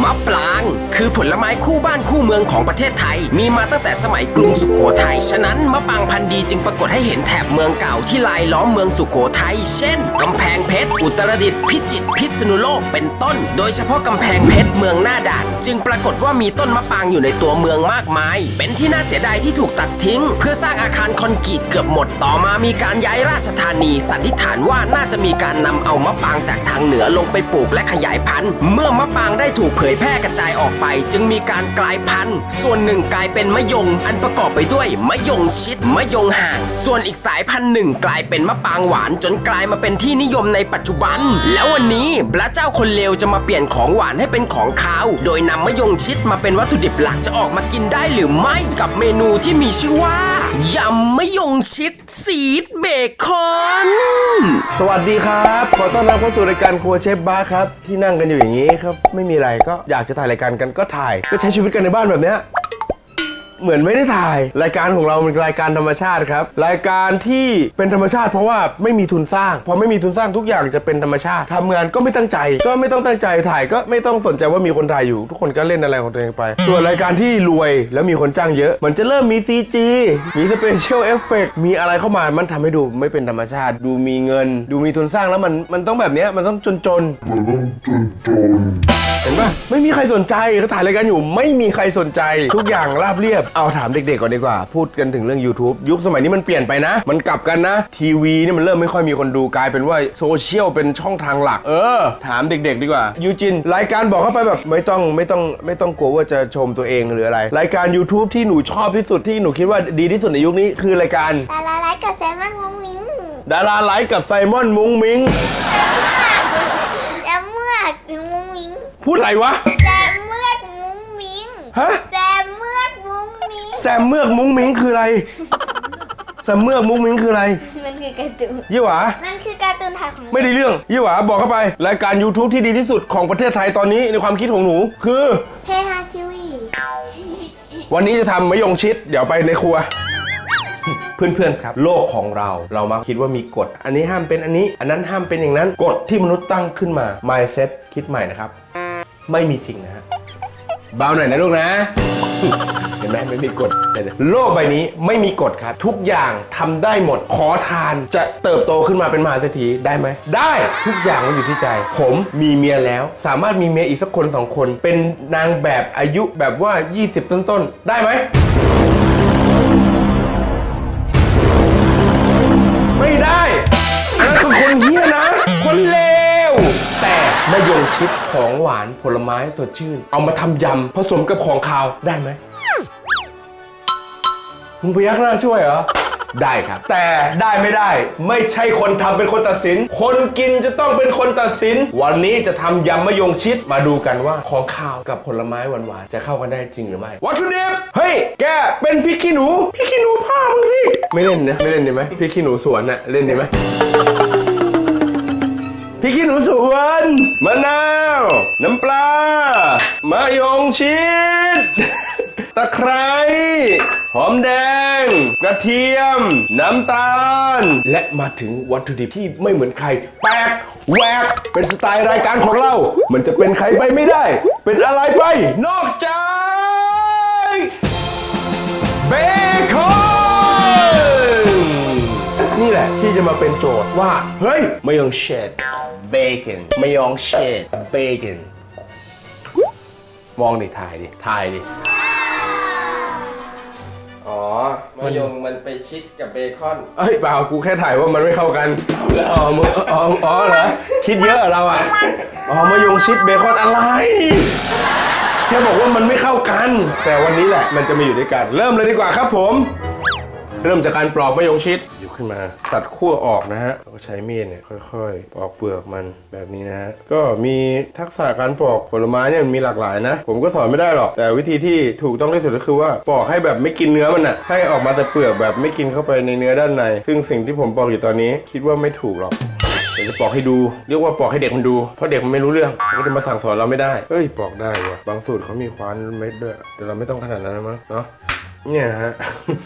uma placa. คือผลไม้คู่บ้านคู่เมืองของประเทศไทย มีมาตั้งแต่สมัยกรุงสุขโขทัยฉะนั้นมะปรางพันธุ์ดีจึงปรากฏให้เห็นแถบเมืองเก่าที่ลายล้อมเมืองสุขโขทัยเช่น กำแพงเพชรอุตรดิตถ์พิจิตรพิษณุโลกเป็นต้น โดยเฉพาะกำแพงเพชรเมืองหน้าด่าน จึงปรากฏว่ามีต้นมะปรางอยู่ในตัวเมืองมากมาย เป็นที่น่าเสียดายที่ถูกตัดทิ้ง เพื่อสร้างอาคารคอนกรีตเกือบหมดต่อมามีการย้ายราชธานีสันนิษฐานว่าน่าจะมีการนำเอามะปรางจากทางเหนือลงไปปลูกและขยายพันธุ์เมื่อมะปรางได้ถูกเผยแพร่กระจายออกไปจึงมีการกลายพันธุ์ ส่วนหนึ่งกลายเป็นมะยง อันประกอบไปด้วยมะยงชิดมะยงห่าง ส่วนอีกสายพันธุ์หนึ่งกลายเป็นมะปางหวานจนกลายมาเป็นที่นิยมในปัจจุบัน แล้ววันนี้พระเจ้าคนเลวจะมาเปลี่ยนของหวานให้เป็นของคาว โดยนำมะยงชิดมาเป็นวัตถุดิบหลักจะออกมากินได้หรือไม่กับเมนูที่มีชื่อว่ายำมะยงชิดซีดเบคอนสวัสดีครับ ขอต้อนรับเข้าสู่รายการครัวเชฟบ้าครับ ที่นั่งกันอยู่อย่างนี้ครับ ไม่มีอะไรก็อยากจะถ่ายรายการกันก็ถ่าย ก็ใช้ชีวิตกันในบ้านแบบเนี้ย เหมือนไม่ได้ถ่าย รายการของเราเป็นรายการธรรมชาติครับ รายการที่เป็นธรรมชาติ เพราะว่าไม่มีทุนสร้างพอไม่มีทุนสร้างทุกอย่างจะเป็นธรรมชาติทำงานก็ไม่ตั้งใจ ก็ไม่ต้องตั้งใจถ่ายก็ไม่ต้องสนใจว่ามีคนถ่ายอยู่ ทุกคนก็เล่นอะไรของตัวเองไป ส่วนรายการที่รวยแล้วมีคนจ้างเยอะ มันจะเริ่มมี CG มีสเปเชียลเอฟเฟกมีอะไรเข้ามามันทำให้ดูไม่เป็นธรรมชาติ ดูมีเงิน ดูมีทุนสร้างแล้วมันมันต้องแบบเนี้ยมันต้องจนจนๆเห็นปะไม่มีใครสนใจเขาถ่ายรายการอยู่ ไม่มีใครสนใจ ทุกอย่างราบเรียบเอาถามเด็กๆก่อนดีกว่า พูดกันถึงเรื่อง YouTube ยุคสมัยนี้มันเปลี่ยนไปนะ มันกลับกันนะ ทีวีนี่มันเริ่มไม่ค่อยมีคนดูกลายเป็นว่าโซเชียลเป็นช่องทางหลัก เออ ถามเด็ก ๆ ดีกว่ายูจินรายการบอกเข้าไปแบบไม่ต้องไม่ต้องไม่ต้องกลัวว่าจะชมตัวเองหรืออะไร รายการ YouTube ที่หนูชอบที่สุดที่หนูคิดว่าดีที่สุดในยุคนี้คือรายการ ดาราไลฟ์กับแซมมอนมุ้งมิ้งดาราไลฟ์กับไซมอนมุ้งมิงแจมเมือกมุ้งมิ้งพูดอะไรวะแจมเมือกมุ้งมิ้งฮะแจมเมือกมุ้งมิ้ง แซมเมือกมุ้งมิงคืออะไร แซมเมือกมุ้งมิงคืออะไร มันคือการ์ตูน ยี่หวา มันคือการ์ตูนไทยของไม่ได้เรื่อง ยี่หวาบอกเข้าไป รายการ YouTube ที่ดีที่สุดของประเทศไทยตอนนี้ในความคิดของหนู คือ เฮฮาทีวีวันนี้จะทำมะยงชิด เดี๋ยวไปในครัว เพื่อนๆครับ โลกของเราเรามาคิดว่ามีกฎ อันนี้ห้ามเป็นอันนี้ อันนั้นห้ามเป็นอย่างนั้นกฎที่มนุษย์ตั้งขึ้นมา mindset คิดใหม่นะครับ ไม่มีจริงนะฮะเบาหน่อยนะลูกนะ เห็นไหมไม่มีกฎเลยโลกใบนี้ไม่มีกฎครับ ทุกอย่างทำได้หมดขอทานจะเติบโตขึ้นมาเป็นมหาเศรษฐีได้ไหม ได้ทุกอย่างมันอยู่ที่ใจ ผมมีเมียแล้ว สามารถมีเมียอีกสักคนสองคน เป็นนางแบบอายุแบบว่า 20 ต้นๆ ได้ไหม ไม่ได้นนั้นคือคนเฮี้ยนะ คนเลว แต่มะยงชิดของหวานผลไม้สดชื่น เอามาทำยำผสมกับของคาวได้ไหม มึงพยักหน้าช่วยเหรอ ได้ครับ แต่ได้ไม่ได้ ไม่ใช่คนทำเป็นคนตัดสิน คนกินจะต้องเป็นคนตัดสิน วันนี้จะทำยำมะยงชิดมาดูกันว่าของคาวกับผลไม้หวานๆจะเข้ากันได้จริงหรือไม่ วัตถุดิบเฮ้ย แกเป็นพริกขี้หนูพริกขี้หนูพ่อมึงสิไม่เล่นนะไม่เล่นดีไหมพริกขี้หนูสวนน่ะเล่นดีไหมพริกขี้หนูสวนมะนาว น้ำปลามะยงชิด ตะไคร้ หอมแดง กระเทียม น้ำตาล และมาถึงวัตถุดิบที่ไม่เหมือนใคร แปลกแหวกเป็นสไตล์รายการของเรา มันจะเป็นใครไปไม่ได้ เป็นอะไรไป นอกจากเบคอนนี่แหละที่จะมาเป็นโจทย์ว่า เฮ้ยมายองเชดเบคอนมายองเชดเบคอนมองดิถ่ายดิถ่ายดิ มะยงมันไปชิดกับเบคอน เอ้ยเปล่ากูแค่ถ่ายว่ามันไม่เข้ากันอ๋อมึงอ๋ออ๋อเหรอคิดเยอะเหรอเราอะอ๋อมายงชิดเบคอนอะไรแค่บอกว่ามันไม่เข้ากัน แต่วันนี้แหละมันจะมาอยู่ด้วยกัน เริ่มเลยดีกว่าครับผม เริ่มจากการปลอกมะยงชิด ขึ้นมา ตัดขั้วออกนะฮะแล้วก็ใช้มีดเนี่ยค่อยๆ ปอกเปลือกมันแบบนี้นะฮะก็มีทักษะการปอกผลไม้เนี่ยมันมีหลากหลายนะ ผมก็สอนไม่ได้หรอก แต่วิธีที่ถูกต้องที่สุดก็คือว่าปอกให้แบบไม่กินเนื้อมันอะให้ออกมาแต่เปลือกแบบไม่กินเข้าไปในเนื้อด้านใน ซึ่งสิ่งที่ผมปอกอยู่ตอนนี้ คิดว่าไม่ถูกหรอกเดี๋ยวจะปอกให้ดู เรียกว่าปอกให้เด็กมันดู เพราะเด็กมันไม่รู้เรื่องมันก็จะมาสั่งสอนเราไม่ได้เอ้ยปอกได้ว่ะบางสูตรเขามีคว้านเม็ดด้วยแต่เราไม่ต้องขนาดนั้นมั้งเนาะเนี่ยฮะ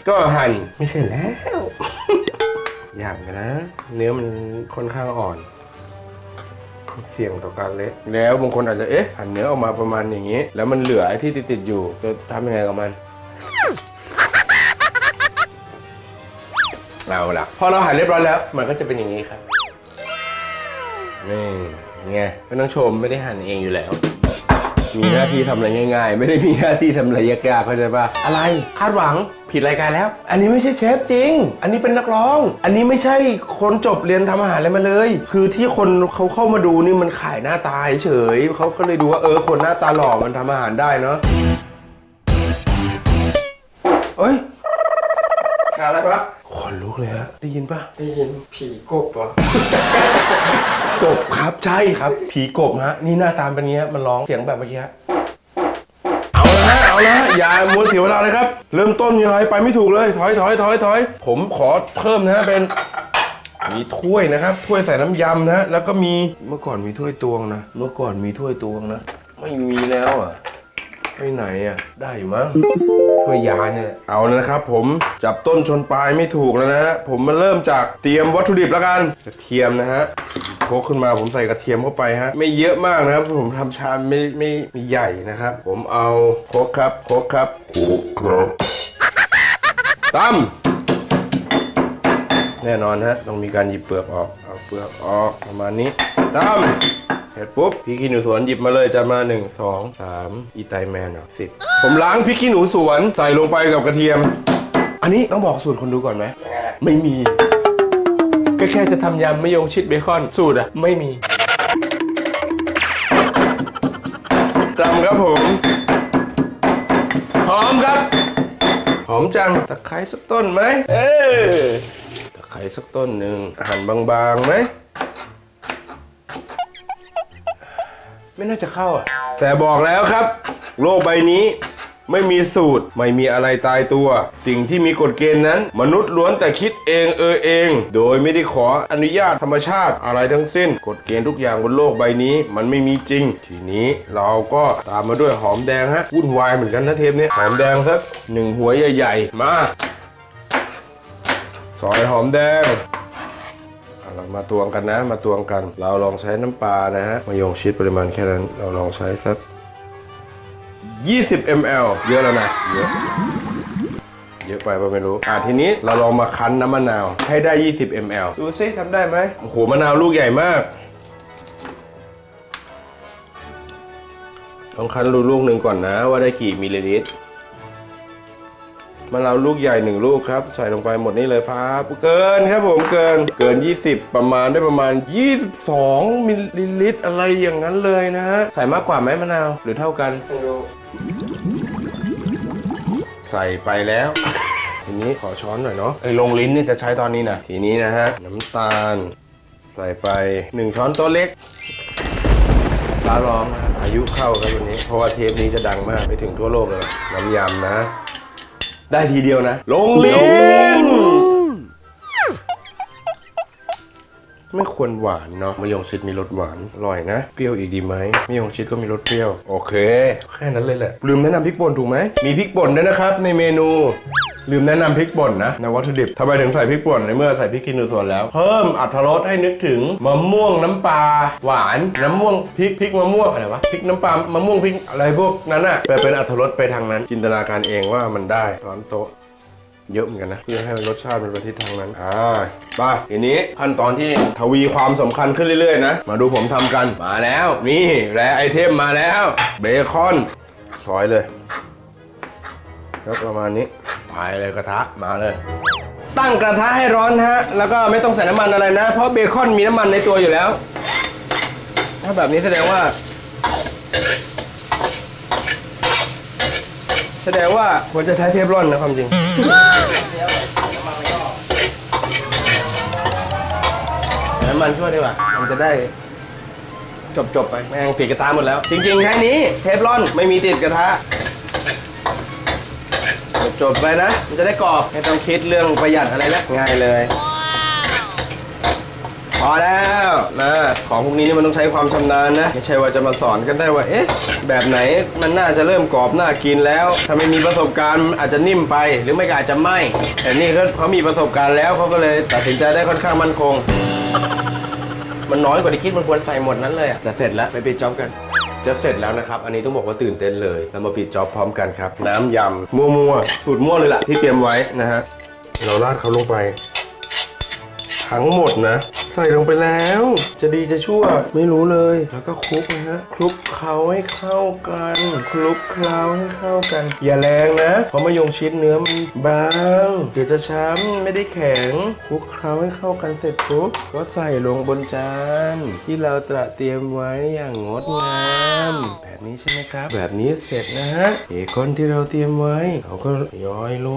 ก็หั่นไม่ใช่แล้ว อย่างกันนะ เนื้อมันค่อนข้างอ่อน เสี่ยงต่อการเละแล้วบางคนอาจจะเอ๊ะหั่นเนื้อออกมาประมาณอย่างนี้ แล้วมันเหลือไอ้ที่ติดๆอยู่จะทำยังไงกับมันเอาละพอเราหั่นเรียบร้อยแล้ว มันก็จะเป็นอย่างนี้ครับนี่ไงไม่ต้องชมไม่ได้หั่นเองอยู่แล้ว มีหน้าที่ทำอะไรง่าย ๆ ไม่ได้มีหน้าที่ทำอะไรยากๆเข้าใจปะอะไรคาดหวัง ผิดรายการแล้ว อันนี้ไม่ใช่เชฟจริง อันนี้เป็นนักร้อง อันนี้ไม่ใช่คนจบเรียนทำอาหารอะไรมาเลย คือที่คนเขาเข้ามาดูนี่มันขายหน้าตาเฉยเขาก็เลยดูว่าเออคนหน้าตาหล่อมันทำอาหารได้เนาะเอ้ยขาอะไรวะขนลุกเลยฮะได้ยินปะได้ยินผีกบเหรอกบครับใช่ครับ ผีกบฮะนี่หน้าตามเป็นอย่างเงี้ยมันร้องเสียงแบบเมื่อกี้ เอาละฮะอย่ามัวเสียเวลาเลยครับ เริ่มต้นยังไงไปไม่ถูกเลย ถอยถอยถอยถอยผมขอเพิ่มนะฮะเป็นมีถ้วยนะครับ ถ้วยใส่น้ำยำนะ แล้วก็มีเมื่อก่อนมีถ้วยตวงนะ เมื่อก่อนมีถ้วยตวงนะ ไม่มีแล้วอะ ไปไหนอะ ได้อยู่มั้งถ้วยยาเนี่ยแหละเอาแล้วนะครับ ผมจับต้นชนปลายไม่ถูกแล้วนะฮะผมมาเริ่มจากเตรียมวัตถุดิบแล้วกันกระเทียมนะฮะโคกขึ้นมาผมใส่กระเทียมเข้าไปฮะไม่เยอะมากนะครับ ผมทำชามไม่ไม่ไม่ใหญ่นะครับ ผมเอาโคกครับโคกครับโคกครับตั้มแน่นอนฮะต้องมีการหยิบเปลือกออกเอาเปลือกออกประมาณนี้ตาม เสร็จปุ๊บพริกขี้หนูสวนหยิบมาเลยจะมา 1 2 3 อีไตแมนเหรอสิบผมล้างพริกขี้หนูสวนใส่ลงไปกับกระเทียม อันนี้ต้องบอกสูตรคนดูก่อนไหมไม่มี ก็แค่จะทำยำมะยงชิดเบคอนสูตรอะไม่มีตามครับผมหอมครับหอมจังตะไคร้สักต้นไหมเออตะไคร้สักต้นหนึ่งหั่นบางๆไหม ไม่น่าจะเข้าอะ แต่บอกแล้วครับ โลกใบนี้ไม่มีสูตร ไม่มีอะไรตายตัว สิ่งที่มีกฎเกณฑ์นั้น มนุษย์ล้วนแต่คิดเองเออเอง โดยไม่ได้ขออนุญาตธรรมชาติอะไรทั้งสิ้น กฎเกณฑ์ทุกอย่างบนโลกใบนี้ มันไม่มีจริง ทีนี้เราก็ตามมาด้วยหอมแดงฮะวุ่นวายเหมือนกันนะเทปนี้หอมแดงสักหนึ่งหัวใหญ่ ๆ มา ซอยหอมแดง เรามาตวงกันนะ มาตวงกัน เราลองใช้น้ำปลานะฮะมายงชิดปริมาณแค่นั้น เราลองใช้สัก 20 ml เยอะแล้วนะ เยอะเยอะไปป่ะไม่รู้ อะทีนี้เราลองมาคั้นน้ำมะนาวให้ได้ 20 ml ดูซิทำได้ไหมโอ้โหมะนาวลูกใหญ่มากต้องคั้นรูลูกหนึ่งก่อนนะว่าได้กี่มิลลิลิตร มะนาวลูกใหญ่หนึ่งลูกครับ ใส่ลงไปหมดนี่เลยครับเกินครับผมเกินเกิน 20 ประมาณได้ประมาณ 22มิลลิลิตรอะไรอย่างนั้นเลยนะฮะใส่มากกว่าไหมมะนาวหรือเท่ากัน ใส่ไปแล้ว ทีนี้ขอช้อนหน่อยเนาะไอ้ลงลิ้นนี่จะใช้ตอนนี้นะทีนี้นะฮะน้ำตาล ใส่ไป 1 ช้อนโต๊ะเล็กฟ้าร้องอายุเข้าครับวันนี้ เพราะว่าเทปนี้จะดังมากไปถึงทั่วโลกเลยน้ำยำนะ ได้ทีเดียวนะ ลงลิ้นไม่ควรหวานเนาะมะยงชิดมีรสหวานอร่อยนะเปรี้ยวอีกดีไหมมะยงชิดก็มีรสเปรี้ยว โอเค แค่นั้นเลยแหละลืมแนะนำพริกป่นถูกไหมมีพริกป่นด้วยนะครับในเมนู ลืมแนะนำพริกป่นนะในวัตถุดิบทำไมถึงใส่พริกป่นในเมื่อใส่พริกขี้หนูสวนแล้ว เพิ่มอรรถรสให้นึกถึงมะม่วงน้ำปลาหวานน้ำม่วงพริกพริกมะม่วงอะไรวะพริกน้ำปลามะม่วงพริกอะไรพวกนั้นอะไปเป็นอรรถรสไปทางนั้น จินตนาการเองว่ามันได้ร้อนโต๊ะเยอะเหมือนกันนะเพื่อให้รสชาติมันไปทิศทางนั้นอ่าไปทีนี้ขั้นตอนที่ทวีความสำคัญขึ้นเรื่อยๆนะ มาดูผมทำกันมาแล้ว นี่แรไอเทมมาแล้ว เบคอน ซอยเลยแล้วประมาณนี้ ไปเลยกระทะมาเลย ตั้งกระทะให้ร้อนฮะ แล้วก็ไม่ต้องใส่น้ำมันอะไรนะ เพราะเบคอนมีน้ำมันในตัวอยู่แล้ว ถ้าแบบนี้แสดงว่า แสดงว่าควรจะใช้เทฟลอนนะความจริง น้ำมันช่วยดีกว่า มันจะได้จบจบๆไป แม่งปิดกระทะหมดแล้ว จริงๆแค่นี้เทฟลอนไม่มีติดกระทะ จบไปนะ มันจะได้กรอบ ไม่ต้องคิดเรื่องประหยัดอะไรแล้วง่ายเลย พอแล้วนะของพวกนี้นี่มันต้องใช้ความชำนาญนะ ไม่ใช่ว่าจะมาสอนกันได้ว่า เอ๊ะ แบบไหนมันน่าจะเริ่มกรอบน่ากินแล้ว ถ้าไม่มีประสบการณ์อาจจะนิ่มไปหรือไม่ก็อาจจะไหมแต่นี่เขาเขามีประสบการณ์แล้วเขาก็เลยตัดสินใจได้ค่อนข้างมั่นคง มันน้อยกว่าที่คิดมันควรใส่หมดนั้นเลยอะจะเสร็จแล้วไปปิดจ็อบกัน จะเสร็จแล้วนะครับ อันนี้ต้องบอกว่าตื่นเต้นเลย เรามาปิดจ็อบพร้อมกันครับ น้ำยำมั่วๆสูตรมั่วเลยล่ะที่เตรียมไว้นะฮะ เราราดเขาลงไป ทั้งหมดนะ ใส่ลงไปแล้ว จะดีจะชั่วไม่รู้เลย แล้วก็คลุกนะฮะคลุกเคล้าให้เข้ากันคลุกเคล้าให้เข้ากัน อย่าแรงนะ เพราะมะยงชิดเนื้อมันบางเดี๋ยวจะช้ำไม่ได้แข็งคลุกเคล้าให้เข้ากันเสร็จปุ๊บก็ใส่ลงบนจาน ที่เราตระเตรียมไว้อย่างงดงามแบบนี้ใช่ไหมครับ แบบนี้เสร็จนะฮะเอกอนที่เราเตรียมไว้เราก็ย้อยโร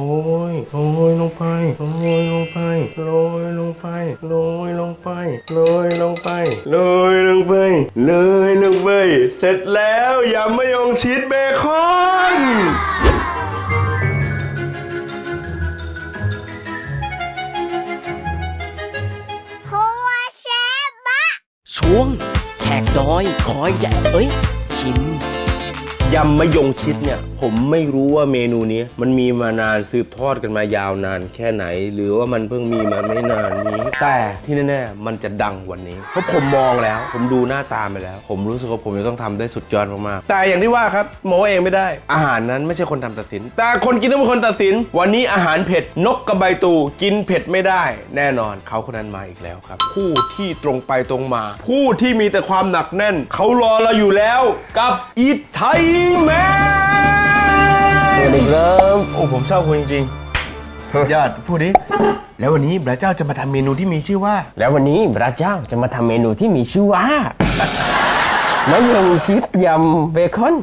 ยโรยลงไปโรยลงไปโรยลงไปโรยลงไปโรยลงไปโรยลงไปโรยลงไป เสร็จแล้วยำมะยงชิดเบคอนครัวเชฟบะช่วงแขกดอยคอยแดกเอ้ยชิม ยำมะยงชิดเนี่ย ผมไม่รู้ว่าเมนูนี้ มันมีมานานสืบทอดกันมายาวนานแค่ไหน หรือว่ามันเพิ่งมีมาไม่นานนี้ แต่ที่แน่ๆมันจะดังวันนี้ เพราะผมมองแล้ว ผมดูหน้าตาไปแล้ว ผมรู้สึกว่าผมจะต้องทำได้สุดยอดมากๆแต่อย่างที่ว่าครับโมเองไม่ได้ อาหารนั้นไม่ใช่คนทำตัดสิน แต่คนกินต้องเป็นคนตัดสิน วันนี้อาหารเผ็ดนกกระใบตูกินเผ็ดไม่ได้ แน่นอนเขาคนนั้นมาอีกแล้วครับ ผู้ที่ตรงไปตรงมา ผู้ที่มีแต่ความหนักแน่นเขารอเราอยู่แล้ว กับอีไทยแมนสวัสดีครับโอ้ผมชอบคุณจริงๆยอดพูดดิแล้ววันนี้พระเจ้าจะมาทำเมนูที่มีชื่อว่า แล้ววันนี้พระเจ้าจะมาทำเมนูที่มีชื่อว่า มะยงชิดยำเบคอน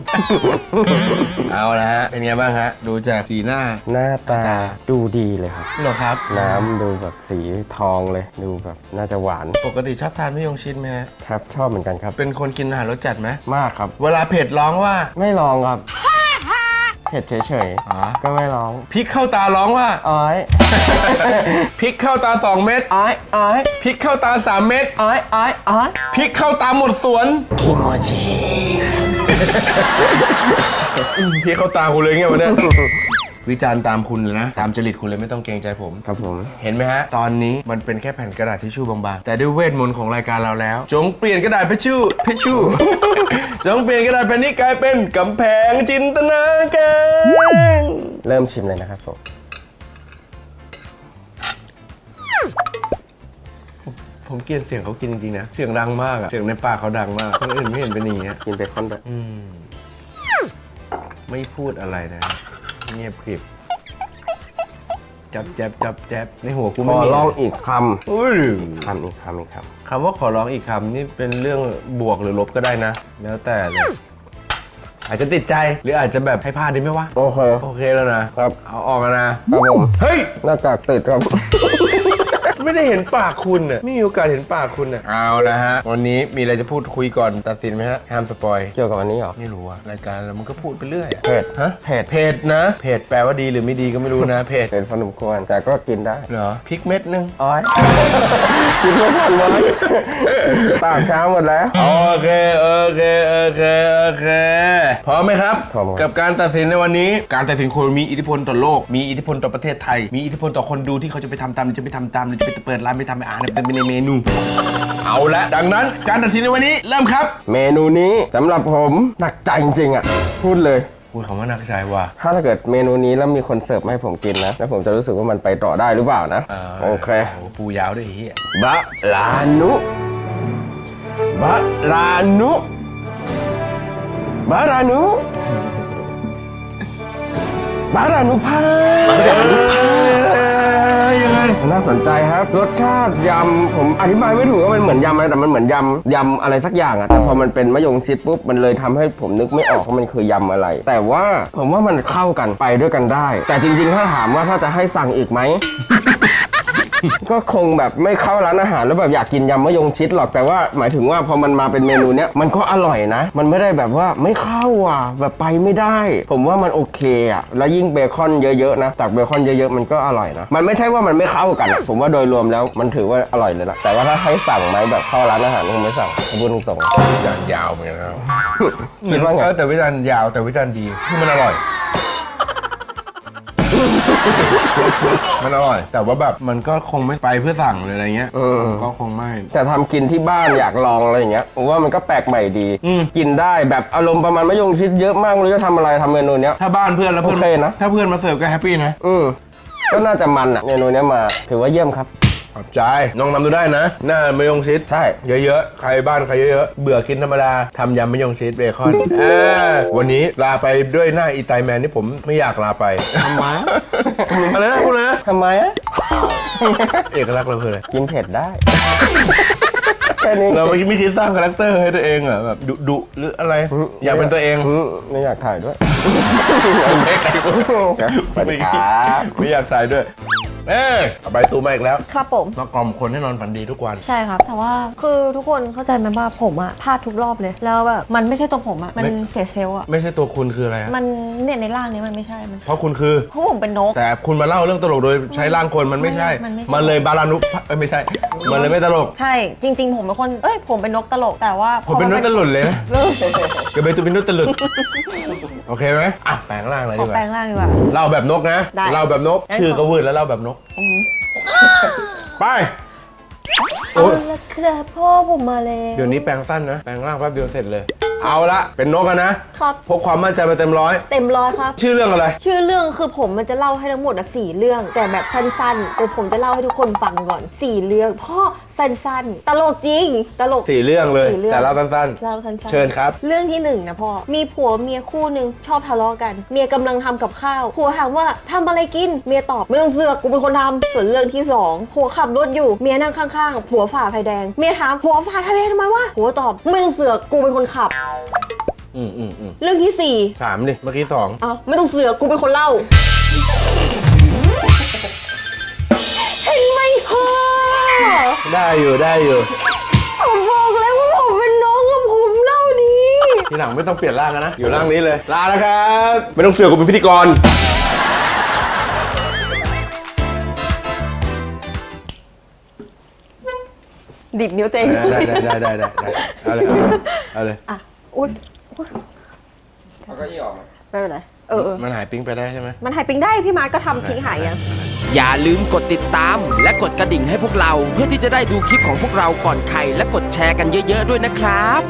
เอาละฮะ เป็นไงบ้างฮะ ดูจากสีหน้าหน้าตาดูดีเลยครับเหรอครับ น้ำดูแบบสีทองเลย ดูแบบน่าจะหวานปกติชอบทานมะยงชิดไหมฮะ ครับ ชอบเหมือนกันครับ เป็นคนกินอาหารรสจัดไหมมากครับ เวลาเผ็ดร้องว่า ไม่ลองครับ เผ็ดเฉยอ๋อๆก็ไม่ลองพริกเข้าตาร้องว่า อ้อยพริกเข้าตา 2 เม็ดอ้อยอ้อยพริกเข้าตา 3 เม็ดอ้อยอ้อยอ้อยพริกเข้าตาหมดสวนคิโมจิอืมพริกเข้าตาคุณเลยไงวันเนี้ย วิจารณ์ตามคุณเลยนะ ตามจริตคุณเลยไม่ต้องเกรงใจผม ครับผม เห็นไหมฮะ ตอนนี้มันเป็นแค่แผ่นกระดาษทิชชู่บางๆ แต่ด้วยเวทมนต์ของรายการเราแล้ว จงเปลี่ยนกระดาษทิชชู่ทิชชู่ จงเปลี่ยนกระดาษแผ่นนี้กลายเป็นกำแพงจินตนาการเริ่มชิมเลยนะครับผมผมเกลียดเสียงเขากินจริงๆนะ เสียงดังมากอะเสียงในปากเขาดังมากคนอื่นไม่เห็นเป็นอย่างเงี้ยกินเบคอนแบบอืมไม่พูดอะไรนะ เงียบกริบจับแจ๊บจับแจ๊บในหัวกูขไม่อมีลองอีกคอุ้ยำคำอีกคำอีกคคำว่าขอร้องอีกคำนี่เป็นเรื่องบวกหรือลบก็ได้นะ แล้วแต่เลยอาจจะติดใจหรืออาจจะแบบให้พลาดดีไหมวะำโอเค โอเคแล้วนะ ครับ เอาออกแล้วนะ ครับผม เฮ้ย หน้ากากติดครับ ไม่ได้เห็นปากคุณน่ะไม่มีโอกาสเห็นปากคุณน่ะเอาละฮะ วันนี้มีอะไรจะพูดคุยก่อนตัดสินไหมฮะห้ามสปอยเกี่ยวกับอันนี้เหรอ ไม่รู้อะรายการเรามันก็พูดไปเรื่อยอะเผ็ด ฮะเผ็ดเผ็ดนะเผ็ดแปลว่าดีหรือไม่ดีก็ไม่รู้นะเผ็ดเป็นพอสมควรแต่ก็กินได้เหรอพริกเม็ดนึงอ้อย กินไม่ทันเลยปากช้าหมดแล้ว โอเคโอเคโอเคโอเคพร้อมไหมครับ พร้อมครับ กับการตัดสินในวันนี้ การตัดสินคนมีอิทธิพลต่อโลก มีอิทธิพลต่อประเทศไทย มีอิทธิพลต่อคนดูที่เขาจะไปทำตามหรือจะไปทำตามหรือจะไปเปิดร้านไปทำอาหารเป็นเมนู เอาละดังนั้นการตัดสินในวันนี้เริ่มครับ เมนูนี้สำหรับผมหนักใจจริงๆอะ พูดเลย พูดคำว่านักใจว่า ถ้าเกิดเมนูนี้แล้วมีคนเสิร์ฟมาให้ผมกินนะ แล้วผมจะรู้สึกว่ามันไปต่อได้หรือเปล่านะ โอเคโอ้ปูยาวด้วยไอ้เฮียบะลานุบะลานุบะลานุบะลานุพาบะลานุพายังไงน่า สนใจครับ รสชาติยำผมอธิบายไม่ถูกว่ามันเหมือนยำอะไรแต่มันเหมือนยำยำอะไรสักอย่างอะแต่พอมันเป็นมะยงชิดปุ๊บมันเลยทำให้ผมนึกไม่ออกว่ามันคือยำอะไร แต่ว่าผมว่ามันเข้ากันไปด้วยกันได้ แต่จริงๆถ้าถามว่าถ้าจะให้สั่งอีกไหม ก็คงแบบไม่เข้าร้านอาหารแล้วแบบอยากกินยำมะยงชิดหรอกแต่ว่าหมายถึงว่าพอมันมาเป็นเมนูเนี้ยมันก็อร่อยนะ มันไม่ได้แบบว่าไม่เข้าอะแบบไปไม่ได้ ผมว่ามันโอเคอะแล้วยิ่งเบคอนเยอะๆนะตักเบคอนเยอะๆมันก็อร่อยนะมันไม่ใช่ว่ามันไม่เข้ากันอะผมว่าโดยรวมแล้วมันถือว่าอร่อยเลยนะแต่ว่าถ้าให้สั่งไหมแบบเข้าร้านอาหารคงไม่สั่งพูดตรงวิจารณ์ยาวเหมือนกันนะครับๆคิดว่าไง เออแต่วิจารณ์ยาวแต่วิจารณ์ดีคือมันอร่อย มันอร่อย แต่ว่าแบบมันก็คงไม่ไปเพื่อสั่งเลยอะไรเงี้ยเออ ก็คงไม่ แต่ทำกินที่บ้านอยากลองอะไรอย่างเงี้ยผมว่ามันก็แปลกใหม่ดี อืม กินได้แบบอารมณ์ประมาณมะยงชิดเยอะมากไม่รู้จะทำอะไรทำเมนูเนี้ย ถ้าบ้านเพื่อนแล้วเพื่อนโอเคนะ ถ้าเพื่อนมาเสิร์ฟก็แฮปปี้นะ อืมก็น่าจะมันอะเมนูเนี้ยมา ถือว่าเยี่ยมครับ ขอบใจน้องนำดูได้นะ หน้ามะยงชิดใช่ เยอะๆ ใครบ้านใครเยอะๆ เบื่อกินธรรมดาทำยำมะยงชิดเบคอนเออวันนี้ลาไปด้วยหน้าอีไตแมนที่ผมไม่อยากลาไปทำไมอะไรนะคุณนะทำไมอะเอกลักษณ์เราคืออะไรกินเผ็ดได้แค่นี้เราไม่ไม่คิดสร้างคาแรคเตอร์ให้ตัวเองเหรอแบบดุดุหรืออะไร อยากเป็นตัวเองมไม่อยากถ่ายด้วยไม่ใครพูดสวัสดีครับไม่อยากถ่ายด้วย เอ้ยเอาใบตูมาอีกแล้วครับผม มากล่อมคนให้นอนฝันดีทุกวัน ใช่ครับ แต่ว่าคือทุกคนเข้าใจไหมว่าผมอะพลาดทุกรอบเลย แล้วแบบมันไม่ใช่ตัวผมอะมันไม่ เสียเซลล์อะไม่ใช่ตัวคุณคืออะไรฮะมันเนี่ยในร่างนี้มันไม่ใช่มันเพราะคุณคือ เพราะผมเป็นนก แต่คุณมาเล่าเรื่องตลกโดยใช้ร่างคนมันไม่ใช่ มันไม่ใช่ มันเลยบาลานุเอ้ยไม่ใช่ มันเลยไม่ตลก ใช่จริง ๆ ผมเป็นคนเอ้ยผมเป็นนกตลกแต่ว่าพผอมเป็นนุษย์ตลุดเลยนะเออกระเบนตัวเป็นนุษย์ตลุดโอเคไหมอะแปลงร่างเลยขอดีกแปลว่างร่างดีกว่า เล่าแบบนกนะ ได้เล่าแบบนก งั้น ชื่อขอก็วืดแล้วเล่าแบบนกอือหือไปเอาละครับพ่อผมมาแล้ว เดี๋ยวนี้แปลงสั้นนะ แปลงร่างแป๊บเดียวเสร็จเลย เอาละเป็นนกอะนะครับ พกความมั่นใจมาเต็มร้อย เต็มร้อยครับ ชื่อเรื่องอะไร ชื่อเรื่องคือผมมันจะเล่าให้ทั้งหมดอะสี่เรื่อง แต่แบบสั้นๆแต่ผมจะเล่าให้ทุกคนฟังก่อนสี่เรื่องพ่อสั้นๆ ตลกจริง ตลก สี่เรื่องเลย สี่เรื่อง แต่เล่าสั้นเล่าสั้นๆเชิญครับ เรื่องที่หนึ่งนะพ่อ มีผัวเมียคู่หนึ่งชอบทะเลาะกัน เมียกำลังทำกับข้าว ผัวถามว่าทำอะไรกิน เมียตอบไม่ต้องเสือกกูเป็นคนทำส่วนเรื่องที่สองผัวขับรถอยู่ เมียนั่งข้างๆ ผัวฝ่าไฟแดง เมียถามผัวฝ่าไฟแดงทำไมวะ ผัวตอบไม่ต้องเสือกกูเป็นคนขับอืมอืมอืมเรื่องที่สี่สามดิ เมื่อกี้สองเอ้าไม่ต้องเสือกกูเป็นคนเล่า เห็นไหมพ่อได้อยู่ได้อยู่ ผมบอกแล้วว่าผมเป็นน้องกับผมเล่าดี ทีหลังไม่ต้องเปลี่ยนร่างกันนะ อยู่ร่างนี้เลย ลาแล้วครับ ไม่ต้องเสือกกูเป็นพิธีกร ดิบนิ้วเต็งได้ได้ได้ได้ได้ได้เอาเลยเอาเลยอะ อุ้ยเอาก็ยี่ออกมา ไม่เป็นไรเออเออมันหายปิ๊งไปได้ใช่ไหม มันหายปิงได้พี่มาร์ทก็ทำทิ้งหายยังอย่าลืมกดติดตาม และกดกระดิ่งให้พวกเรา เพื่อที่จะได้ดูคลิปของพวกเราก่อนใคร และกดแชร์กันเยอะ ๆ ด้วยนะครับ